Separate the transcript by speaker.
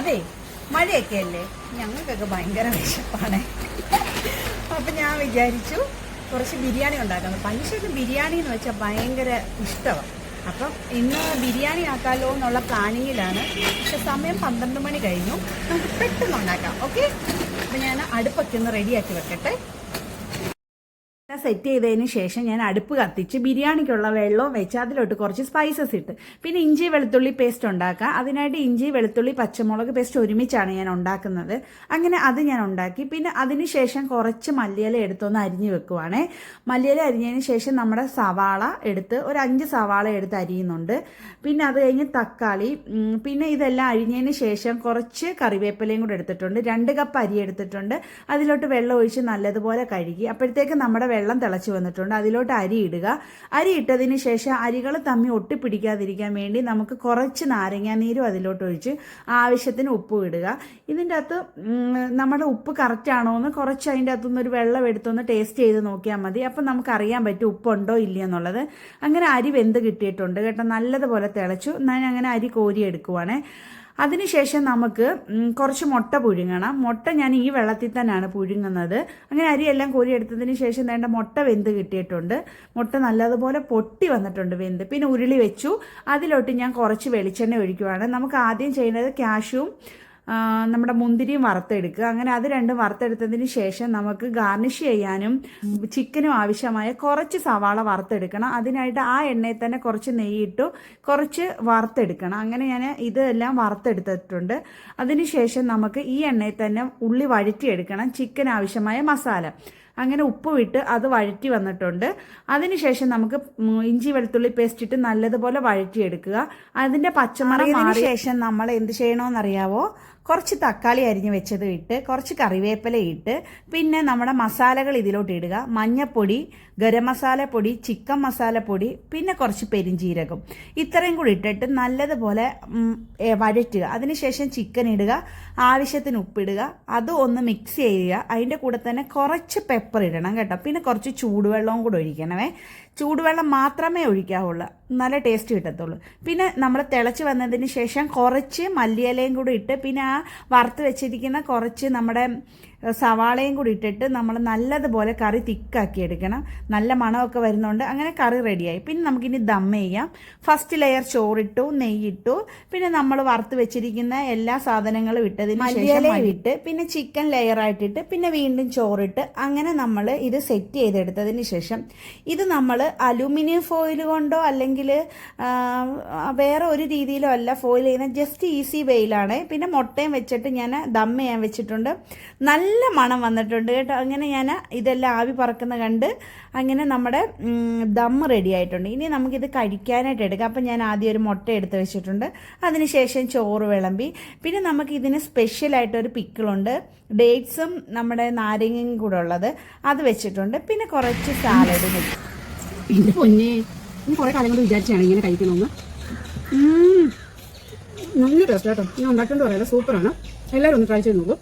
Speaker 1: അതെ മഴയൊക്കെ അല്ലേ? ഞങ്ങൾക്കൊക്കെ ഭയങ്കര വിശപ്പാണ്. അപ്പം ഞാൻ വിചാരിച്ചു കുറച്ച് ബിരിയാണി ഉണ്ടാക്കാം പലിശക്ക് ബിരിയാണി എന്ന് വെച്ചാൽ ഭയങ്കര ഇഷ്ടമാണ് അപ്പം ഇന്ന് ബിരിയാണി ആക്കാലോ എന്നുള്ള പ്ലാനിങ്ങിലാണ്. പക്ഷെ സമയം പന്ത്രണ്ട് മണി കഴിഞ്ഞു. നമുക്ക് പെട്ടെന്ന് ഉണ്ടാക്കാം. ഓക്കെ? അപ്പം ഞാൻ അടുപ്പൊക്കെ ഒന്ന് റെഡിയാക്കി വെക്കട്ടെ. സെറ്റ് ചെയ്തതിന് ശേഷം ഞാൻ അടുപ്പ് കത്തിച്ച് ബിരിയാണിക്കുള്ള വെള്ളവും വെച്ച് അതിലോട്ട് കുറച്ച് സ്പൈസസ് ഇട്ട്. പിന്നെ ഇഞ്ചി വെളുത്തുള്ളി പേസ്റ്റ് ഉണ്ടാക്കുക. അതിനായിട്ട് ഇഞ്ചി വെളുത്തുള്ളി പച്ചമുളക് പേസ്റ്റ് ഒരുമിച്ചാണ് ഞാൻ ഉണ്ടാക്കുന്നത്. അങ്ങനെ അത് ഞാൻ ഉണ്ടാക്കി. പിന്നെ അതിന് ശേഷം കുറച്ച് മല്ലിയില എടുത്തൊന്ന് അരിഞ്ഞ് വെക്കുവാണേ. മല്ലിയില അരിഞ്ഞതിന് ശേഷം നമ്മുടെ സവാള എടുത്ത് ഒരു അഞ്ച് സവാള എടുത്ത് അരിയുന്നുണ്ട്. പിന്നെ അത് കഴിഞ്ഞ് തക്കാളി പിന്നെ ഇതെല്ലാം അരിഞ്ഞതിന് ശേഷം കുറച്ച് കറിവേപ്പിലയും കൂടെ എടുത്തിട്ടുണ്ട്. രണ്ട് കപ്പ് അരി എടുത്തിട്ടുണ്ട്. അതിലോട്ട് വെള്ളം ഒഴിച്ച് നല്ലതുപോലെ കഴുകി. അപ്പോഴത്തേക്ക് നമ്മുടെ വെള്ളം തിളച്ചു വന്നിട്ടുണ്ട്. അതിലോട്ട് അരി ഇടുക. അരി ഇട്ടതിന് ശേഷം അരികൾ തമ്മി ഒട്ടിപ്പിടിക്കാതിരിക്കാൻ വേണ്ടി നമുക്ക് കുറച്ച് നാരങ്ങാനീരും അതിലോട്ട് ഒഴിച്ച് ആവശ്യത്തിന് ഉപ്പ് ഇടുക. ഇതിന്റെ അകത്ത് നമ്മുടെ ഉപ്പ് കറക്റ്റ് ആണോ എന്ന് കുറച്ച് അതിന്റെ അകത്തുനിന്ന് ഒരു വെള്ളം എടുത്തൊന്ന് ടേസ്റ്റ് ചെയ്ത് നോക്കിയാൽ മതി. അപ്പം നമുക്കറിയാൻ പറ്റും ഉപ്പുണ്ടോ ഇല്ല എന്നുള്ളത്. അങ്ങനെ അരി വെന്ത് കിട്ടിയിട്ടുണ്ട്. കേട്ടോ നല്ലതുപോലെ തിളച്ചു. ഞാൻ അങ്ങനെ അരി കോരി എടുക്കുവാണേ അതിനുശേഷം നമുക്ക് കുറച്ച് മുട്ട പുഴുങ്ങണം. മുട്ട ഞാൻ ഈ വെള്ളത്തിൽ തന്നെയാണ് പുഴുങ്ങുന്നത്. അങ്ങനെ അരിയെല്ലാം കോരി എടുത്തതിന് ശേഷം വേണ്ട മുട്ട വെന്ത് കിട്ടിയിട്ടുണ്ട്. മുട്ട നല്ലതുപോലെ പൊട്ടി വന്നിട്ടുണ്ട് വെന്ത്. പിന്നെ ഉരുളി വെച്ചു. അതിലോട്ട് ഞാൻ കുറച്ച് വെളിച്ചെണ്ണ ഒഴിക്കുവാണ്. നമുക്ക് ആദ്യം ചെയ്യുന്നത് കാഷ്യൂവും ആ, നമ്മുടെ മുന്തിരിയും വറുത്തെടുക്കുക. അങ്ങനെ അത് രണ്ടും വറുത്തെടുത്തതിന് ശേഷം നമുക്ക് ഗാർണിഷ് ചെയ്യാനും ചിക്കനും ആവശ്യമായ കുറച്ച് സവാള വറുത്തെടുക്കണം. അതിനായിട്ട് ആ എണ്ണയിൽ തന്നെ കുറച്ച് നെയ്യിട്ടു കുറച്ച് വറുത്തെടുക്കണം. അങ്ങനെ ഞാൻ ഇതെല്ലാം വറുത്തെടുത്തിട്ടുണ്ട്. അതിനുശേഷം നമുക്ക് ഈ എണ്ണയിൽ തന്നെ ഉള്ളി വഴറ്റിയെടുക്കണം. ചിക്കൻ ആവശ്യമായ മസാല. അങ്ങനെ ഉപ്പ് വിട്ട് അത് വഴറ്റി വന്നിട്ടുണ്ട്. അതിനുശേഷം നമുക്ക് ഇഞ്ചി വെളുത്തുള്ളി പേസ്റ്റ് ഇട്ട് നല്ലതുപോലെ വഴറ്റിയെടുക്കുക. അതിന്റെ പച്ചമണം ശേഷം നമ്മൾ എന്ത് ചെയ്യണമെന്നറിയാവോ? കുറച്ച് തക്കാളി അരിഞ്ഞ് വെച്ചത് ഇട്ട് കുറച്ച് കറിവേപ്പില ഇട്ട് പിന്നെ നമ്മുടെ മസാലകൾ ഇതിലോട്ട് ഇടുക. മഞ്ഞപ്പൊടി ഗരം മസാല പൊടി ചിക്കൻ മസാലപ്പൊടി പിന്നെ കുറച്ച് പെരിഞ്ചീരകം. ഇത്രയും കൂടി ഇട്ടിട്ട് നല്ലതുപോലെ വഴറ്റുക. അതിനുശേഷം ചിക്കൻ ഇടുക ആവശ്യത്തിന് ഉപ്പിടുക. അത് ഒന്ന് മിക്സ് ചെയ്യുക. അതിന്റെ കൂടെ തന്നെ കുറച്ച് പെപ്പർ ഇടണം കേട്ടോ. പിന്നെ കുറച്ച് ചൂടുവെള്ളവും കൂടെ ഒഴിക്കണമേ. ചൂടുവെള്ളം മാത്രമേ ഒഴിക്കാവുള്ളൂ. നല്ല ടേസ്റ്റ് കിട്ടത്തുള്ളൂ. പിന്നെ നമ്മൾ തിളച്ച് വന്നതിന് ശേഷം കുറച്ച് മല്ലിയിലയും കൂടി ഇട്ട് പിന്നെ ആ വറുത്ത് വെച്ചിരിക്കുന്ന കുറച്ച് നമ്മുടെ സവാളയും കൂടി ഇട്ടിട്ട് നമ്മൾ നല്ലതുപോലെ കറി തിക്കാക്കി എടുക്കണം. നല്ല മണമൊക്കെ വരുന്നുണ്ട് അങ്ങനെ കറി റെഡിയായി. പിന്നെ നമുക്കിനി ദം ചെയ്യാം. ഫസ്റ്റ് ലെയർ ചോറിട്ടു നെയ്യിട്ടു. പിന്നെ നമ്മൾ വറുത്ത് വെച്ചിരിക്കുന്ന എല്ലാ സാധനങ്ങളും ഇട്ടതിന് ശേഷം ഇട്ട് പിന്നെ ചിക്കൻ ലെയർ ആയിട്ടിട്ട് പിന്നെ വീണ്ടും ചോറിട്ട് അങ്ങനെ നമ്മൾ ഇത് സെറ്റ് ചെയ്തെടുത്തതിന് ശേഷം ഇത് നമ്മൾ അലൂമിനിയം ഫോയിൽ കൊണ്ടോ അല്ലെങ്കിൽ വേറെ ഒരു രീതിയിലോ അല്ല ഫോയിൽ ചെയ്യുന്ന ജസ്റ്റ് ഈസി വെയിലാണ് പിന്നെ മുട്ടയും വെച്ചിട്ട് ഞാൻ ദം ചെയ്യാൻ വെച്ചിട്ടുണ്ട്. നല്ല മണം വന്നിട്ടുണ്ട് കേട്ടോ. അങ്ങനെ ഞാൻ ഇതെല്ലാം ആവി പറക്കുന്ന കണ്ട് അങ്ങനെ നമ്മുടെ ദമ്മ റെഡി ആയിട്ടുണ്ട്. ഇനി നമുക്കിത് കഴിക്കാനായിട്ട് എടുക്കാം. അപ്പം ഞാൻ ആദ്യം ഒരു മുട്ട എടുത്ത് വെച്ചിട്ടുണ്ട്. അതിനുശേഷം ചോറ് വിളമ്പി. പിന്നെ നമുക്ക് ഇതിന് സ്പെഷ്യലായിട്ടൊരു പിക്കിളുണ്ട് ഡേറ്റ്സും നമ്മുടെ നാരങ്ങയും കൂടെ ഉള്ളത്. അത് വെച്ചിട്ടുണ്ട്. പിന്നെ കുറച്ച് സാലഡ്
Speaker 2: പൊന്നെ. നീ കുറെ കാലം കൊണ്ട് വിചാരിച്ചാണ് ഇങ്ങനെ കഴിക്കണമെന്ന്. നല്ല ടേസ്റ്റ് കേട്ടോ ഞാൻ ഉണ്ടാക്കേണ്ടി പറയാലോ സൂപ്പറാണ് എല്ലാവരും ഒന്ന് ട്രൈ ചെയ്ത് നോക്കൂ.